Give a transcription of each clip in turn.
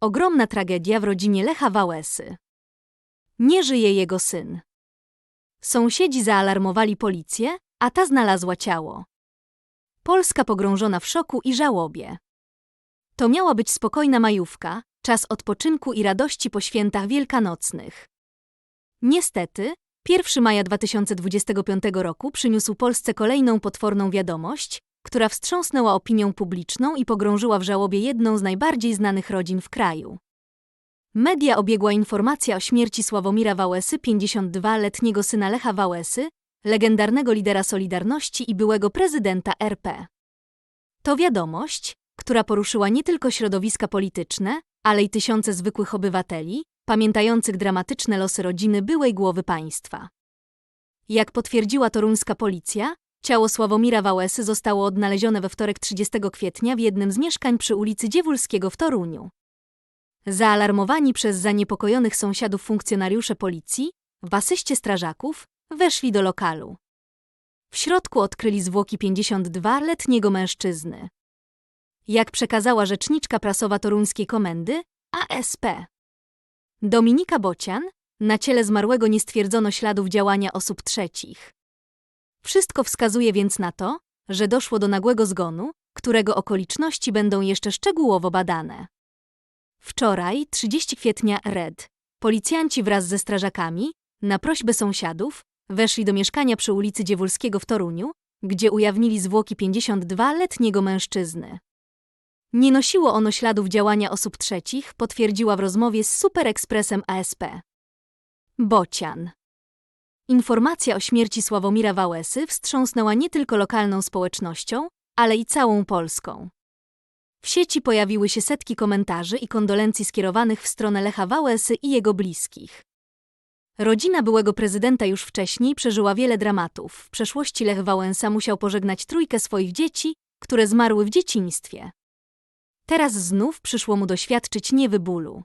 Ogromna tragedia w rodzinie Lecha Wałęsy. Nie żyje jego syn. Sąsiedzi zaalarmowali policję, a ta znalazła ciało. Polska pogrążona w szoku i żałobie. To miała być spokojna majówka, czas odpoczynku i radości po świętach wielkanocnych. Niestety, 1 maja 2025 roku przyniósł Polsce kolejną potworną wiadomość, która wstrząsnęła opinią publiczną i pogrążyła w żałobie jedną z najbardziej znanych rodzin w kraju. Media obiegła informacja o śmierci Sławomira Wałęsy, 52-letniego syna Lecha Wałęsy, legendarnego lidera Solidarności i byłego prezydenta RP. To wiadomość, która poruszyła nie tylko środowiska polityczne, ale i tysiące zwykłych obywateli, pamiętających dramatyczne losy rodziny byłej głowy państwa. Jak potwierdziła toruńska policja, ciało Sławomira Wałęsy zostało odnalezione we wtorek 30 kwietnia w jednym z mieszkań przy ulicy Dziewulskiego w Toruniu. Zaalarmowani przez zaniepokojonych sąsiadów funkcjonariusze policji, w asyście strażaków, weszli do lokalu. W środku odkryli zwłoki 52-letniego mężczyzny. Jak przekazała rzeczniczka prasowa toruńskiej komendy, ASP. Dominika Bocian, na ciele zmarłego nie stwierdzono śladów działania osób trzecich. Wszystko wskazuje więc na to, że doszło do nagłego zgonu, którego okoliczności będą jeszcze szczegółowo badane. Wczoraj, 30 kwietnia, RED, policjanci wraz ze strażakami, na prośbę sąsiadów, weszli do mieszkania przy ulicy Dziewulskiego w Toruniu, gdzie ujawnili zwłoki 52-letniego mężczyzny. Nie nosiło ono śladów działania osób trzecich, potwierdziła w rozmowie z Super Expressem ASP. Bocian. Informacja o śmierci Sławomira Wałęsy wstrząsnęła nie tylko lokalną społecznością, ale i całą Polską. W sieci pojawiły się setki komentarzy i kondolencji skierowanych w stronę Lecha Wałęsy i jego bliskich. Rodzina byłego prezydenta już wcześniej przeżyła wiele dramatów. W przeszłości Lech Wałęsa musiał pożegnać trójkę swoich dzieci, które zmarły w dzieciństwie. Teraz znów przyszło mu doświadczyć niewy bólu.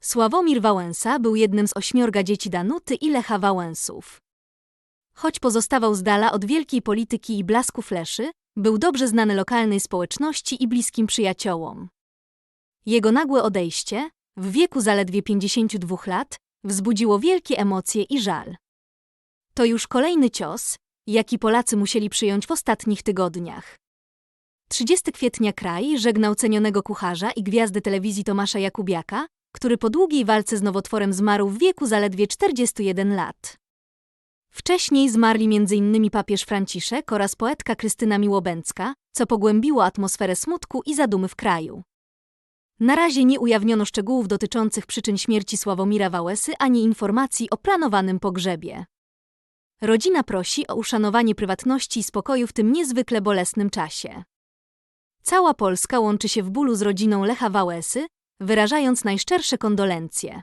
Sławomir Wałęsa był jednym z ośmiorga dzieci Danuty i Lecha Wałęsów. Choć pozostawał z dala od wielkiej polityki i blasku fleszy, był dobrze znany lokalnej społeczności i bliskim przyjaciołom. Jego nagłe odejście, w wieku zaledwie 52 lat, wzbudziło wielkie emocje i żal. To już kolejny cios, jaki Polacy musieli przyjąć w ostatnich tygodniach. 30 kwietnia kraj żegnał cenionego kucharza i gwiazdy telewizji Tomasza Jakubiaka, który po długiej walce z nowotworem zmarł w wieku zaledwie 41 lat. Wcześniej zmarli m.in. papież Franciszek oraz poetka Krystyna Miłobęcka, co pogłębiło atmosferę smutku i zadumy w kraju. Na razie nie ujawniono szczegółów dotyczących przyczyn śmierci Sławomira Wałęsy ani informacji o planowanym pogrzebie. Rodzina prosi o uszanowanie prywatności i spokoju w tym niezwykle bolesnym czasie. Cała Polska łączy się w bólu z rodziną Lecha Wałęsy, wyrażając najszczersze kondolencje.